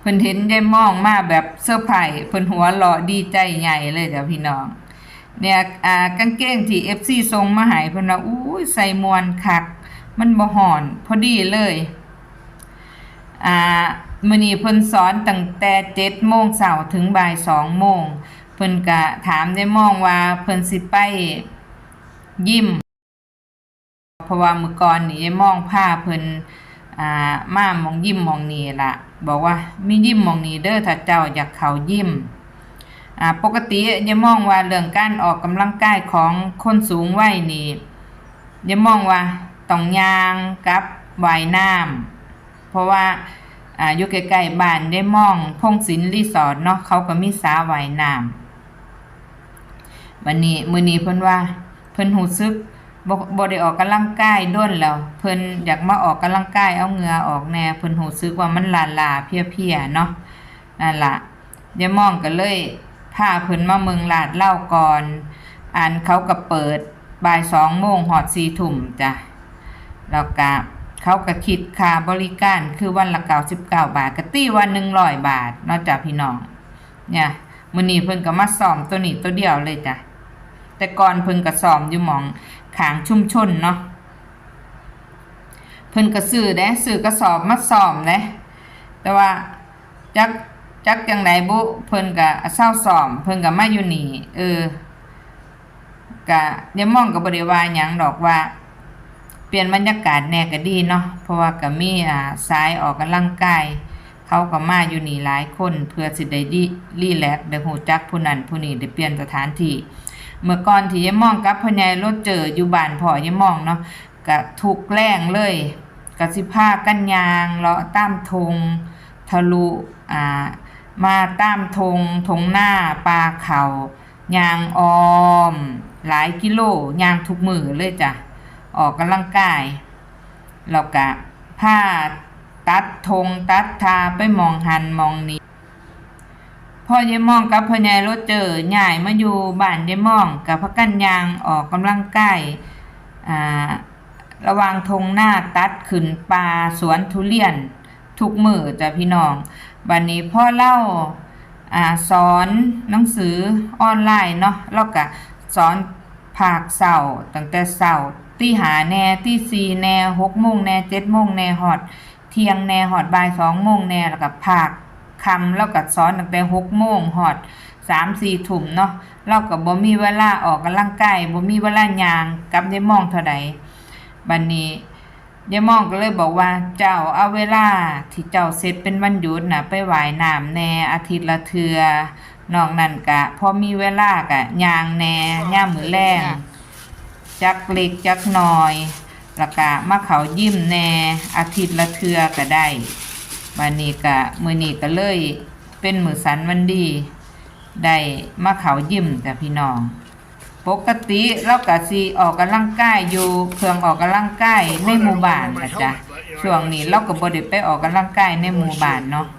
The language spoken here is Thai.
เพิ่นเห็นยายมองมาแบบเซอร์ไพรส์เพิ่นหัวเราะดีใจใหญ่เลยจ้ะพี่น้อง เนี่ยอ่ากางเกงที่ FC ส่งมาให้เพิ่นว่าอู้ใส่มวนคัก มันบ่ฮ้อนพอดีเลยอ่ามื้อนี้เพิ่นสอนตั้งแต่7โมงเช้าถึงบ่าย2โมงเพิ่นก็ถามได้มองว่าเพิ่นสิไปยิ้มเพราะว่ามื้อก่อนนี่ยายมองพาเพิ่น อ่ามาหมองยิ้มมองนีละบอกว่ามียิ้มมองนีเด้อถ้าเจ้าอยากเขายิ้มอ่าปกติอย่ามองว่าเรื่องการออกกำลังกายของคนสูงวัยนี่อย่ามองว่าต้องยางกับว่ายน้ำเพราะว่าอ่าอยู่ใกล้ๆบ้านได้มองพงศิลป์รีสอร์ทเนาะเขาก็มีสระว่ายน้ำวันนี้มื้อนี้เพิ่นว่าเพิ่นรู้สึก บ่บ่ได้ออกกำลังกายด้นแล้ว เพิ่นอยากมาออกกำลังกายเอาเหงื่อออกแน่เพิ่นรู้สึกว่ามันล้าๆเพียๆเนาะนั่นละย่ามองก็เลยพาเพิ่นมาเมืองลาดเล่าก่อนอันเขาก็เปิดบ่ายสองโมงหอดสี่ทุ่มจ้ะแล้วก็เขาก็คิดค่าบริการคือวันละเก้าสิบเก้าบาทก็ตีวันหนึ่งร้อยบาทนอกจากพี่น้องเนี่ยมื้อนี้เพิ่นก็มาซ้อมตัวนี้ตัวเดียวเลยจ้ะ แต่ก่อนเพิ่นก็ซ้อมอยู่หมองขางชุ่มชนเนาะเพิ่นก็ซื้อเด้ซื้อกระสอบมาซ้อมเด้แต่ว่าจักจักจังไดบุเพิ่นก็เศร้าซ้อม เพิ่นก็มาอยู่นี่เออก็อย่ามองก็บ่ได้ว่าหยังดอกว่า เปลี่ยนบรรยากาศแน่ก็ดีเนาะเพราะว่าก็มีอ่าสายออกกำลังกายเขาก็มาอยู่นี่หลายคน เพื่อสิได้ดีรีแลกซ์ได้ฮู้จักผู้นั้นผู้นี้ได้เปลี่ยนสถานที่ เมื่อก่อนที่ยายมองกับพ่อใหญ่รถเจออยู่บ้านพ่อยายมองเนาะก็ถูกแกล้งเลยก็สิพากันยางเลาะตามทงทะลุอ่ามาตามทงทงหน้าปลาเขายางออม หลายกิโลยางทุกมือเลยจ้ะออกกำลังกายแล้วก็ผ้าตัดทงตัดทาไปมองหันมองนี้ พ่อยายมองกับพ่อใหญ่รถเจอใหญ่มาอยู่บ้านยายมองกับพระกันยางออกกำลังกายอ่าระหวางทงหน้าตัดขึ้นปลาสวนทุเรียน ทุกมือจ้ะพี่น้องบันนี้พ่อเล่าอ่าสอนหนังสือออนไลน์เนาะแล้วก็สอนภาคเสาร์ตั้งแต่เสาร์ตีหาแน่ตีสี่แน่หกโมงแน่เจ็ดโมงแน่หอด เที่ยงแน่หอดบ่ายสองโมงแน่แล้วก็ภาค คำแล้วก็สอนตั้งแต่หกโมงหอดสามสี่ทุ่มเนาะเราก็บ่มีเวลาออกกำลังกายบ่มีเวลาย่างกับยายมองเท่าใดบัดนนี้ยายมองก็เลยบอกว่าเจ้าเอาเวลาที่เจ้าเสร็จเป็นวันหยุดน่ะไปว่ายน้ำแน่อาทิตย์ละเทือนอกนั้นกะพอมีเวลากะยางแน่ย่ามือแรงจักเล็กจักน้อยล้วก็มาเขายิ้มแน่อาทิตย์ละเทือก็ได้ วันนี้กะมือนี้ก็เลย เป็นมือสันวันดี ได้มาเขายิ้มแต่พี่น้อง ปกติเรากะซีออกกำลังกายอยู่เครื่องออกกำลังกายในหมู่บ้านนะจ๊ะช่วงนี้เราก็บ่ได้ไปออกกำลังกายในหมู่บ้านเนาะ